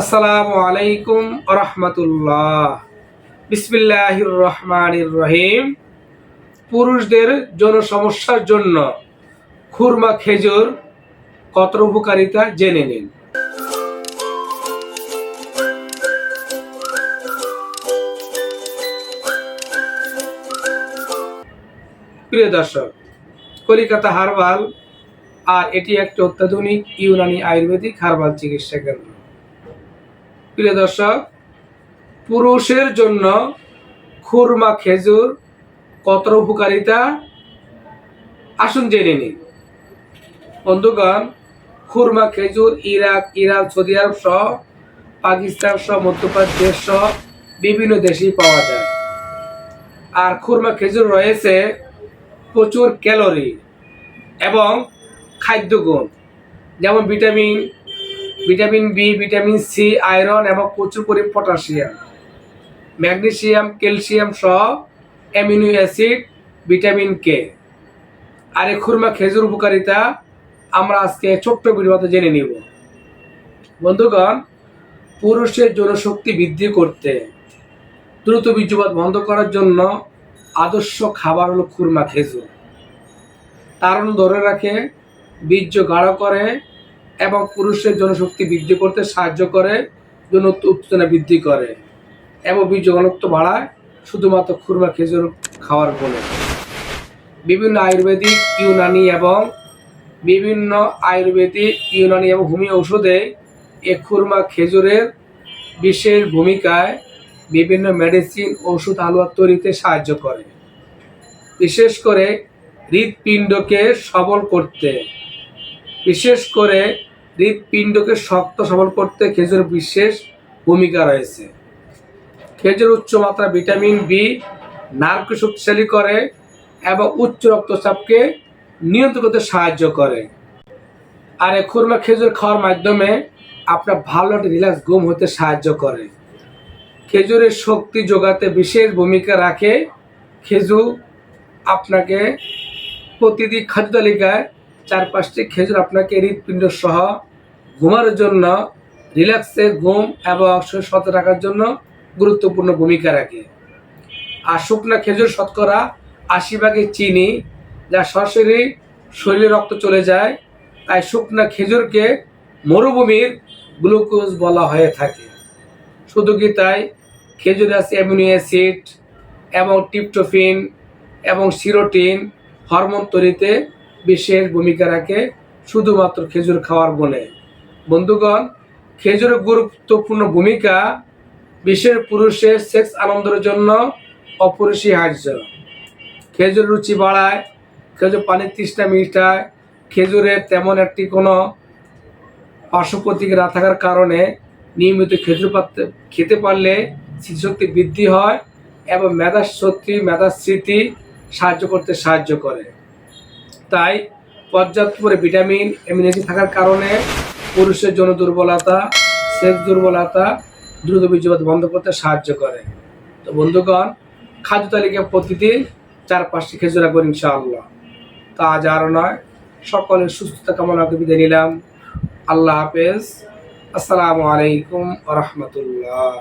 আসসালামু আলাইকুম রহমতুল্লাহ বিসমিল্লাহির রহমানির রহিম। পুরুষদের যৌন সমস্যার জন্য খুরমা খেজুর কত উপকারিতা জেনে নিন। প্রিয় দর্শক, কলিকাতা হারবাল, আর এটি একটি অত্যাধুনিক ইউনানি আয়ুর্বেদিক হারবাল চিকিৎসা কেন্দ্র। প্রিয় দর্শক, পুরুষের জন্য খুরমা খেজুর কত উপকারিতা? আসুন জেনে নিন বন্ধুগণ, খুরমা খেজুর ইরাক, ইরান, সৌদি আরব সহ পাকিস্তান সহ মধ্যপ্রদেশ সহ বিভিন্ন দেশেই পাওয়া যায়। আর খুরমা খেজুর রয়েছে প্রচুর ক্যালোরি এবং খাদ্যগুণ যেমন vitamin vitamin B, vitamin C, iron এবং প্রচুর পরিমাণ পটাশিয়াম। ম্যাগনেসিয়াম, ক্যালসিয়াম সহ অ্যামিনো অ্যাসিড, ভিটামিন কে। আর এই খুরমা খেজুর উপকারিতা আমরা আজকে ছোট্ট ভিডিওতে জেনে নিব। বন্ধুগণ, পুরুষের জনশক্তি বৃদ্ধি করতে দ্রুত বীর্যপাত বন্ধ করার জন্য আদর্শ খাবার হলো খুরমা খেজুর। তারণ ধরে রাখে, বীর্য গাঢ় করে এবং পুরুষের জনশক্তি বৃদ্ধি করতে সাহায্য করে যৌন উত্তেজনা বৃদ্ধি করে এবং বীর্য ঘনত্ব বাড়ায়, শুধুমাত্র খুরমা, খেজুর খাওয়ার ফলে। বিভিন্ন আয়ুর্বেদিক, ইউনানি এবং বিভিন্ন আয়ুর্বেদিক, ইউনানি এবং হোমিও ওষুধে এ খুরমা, খেজুরের বিশেষ ভূমিকায় বিভিন্ন মেডিসিন ওষুধ হালুয়া তৈরিতে সাহায্য করে। বিশেষ করে হৃৎপিণ্ডকে সবল করতে। বিশেষ করে হৃৎপিণ্ডকে শক্ত সবল করতে খেজুর বিশেষ ভূমিকা রয়েছে। খেজুর উচ্চ মাত্রা ভিটামিন বি নার্ভকে শক্তিশালী করে এবং উচ্চ রক্তচাপকে নিয়ন্ত্রণ করতে সাহায্য করে। আর এই খুরমা খেজুর খাওয়ার মাধ্যমে আপনার ভালো একটা রিল্যাক্স ঘুম হতে সাহায্য করে। খেজুরের শক্তি যোগাতে বিশেষ ভূমিকা রাখে। খেজুর আপনাকে প্রতিদিন খাদ্য তালিকায় চার পাঁচটি খেজুর আপনাকে হৃৎপিণ্ড সহ ঘুমানোর জন্য, রিল্যাক্সে ঘুম এবং সতেজ রাখার জন্য গুরুত্বপূর্ণ ভূমিকা রাখে। আর শুকনা খেজুর শতকরা আশি ভাগে চিনি, যা সরাসরি শরীরে রক্ত চলে যায়, তাই শুকনা খেজুরকে মরুভূমির গ্লুকোজ বলা হয়ে থাকে। শুধু কি তাই? খেজুর আছে অ্যামিনো অ্যাসিড এবং টিপটোফিন এবং সিরোটিন হরমোন তৈরিতে বিশেষ ভূমিকা রাখে শুধুমাত্র খেজুর খাওয়ার বলে বন্ধুগণ খেজুরের গুরুত্বপূর্ণ ভূমিকা বিশেষ পুরুষের সেক্স আনন্দের জন্য অপরিহার্য। খেজুর রুচি বাড়ায়, খেজুর পানির তৃষ্ণা মিটায় খেজুরের তেমন একটি কোনো পার্শ্ব না থাকার কারণে নিয়মিত খেজুর পাত্রে খেতে পারলে স্মৃতিশক্তি বৃদ্ধি হয় এবং মেধা শক্তি মেধা স্মৃতি সাহায্য করতে সাহায্য করে। তাই পর্যাপ্ত করে ভিটামিন এমিউনিটি থাকার কারণে পুরুষের জন্য দুর্বলতা সেক্স দুর্বলতা দ্রুত বীর্যপাত বন্ধ করতে সাহায্য করে। তো বন্ধুগণ, খাদ্য তালিকা প্রতিদিন চার পাঁচটি খেজুর রাখবেন ইনশাআল্লাহ। তা আজ আরও নয়, সকলের সুস্থতা কামনা করে বিদায় নিলাম। আল্লাহ হাফেজ। আসসালামু আলাইকুম রহমতুল্লাহ।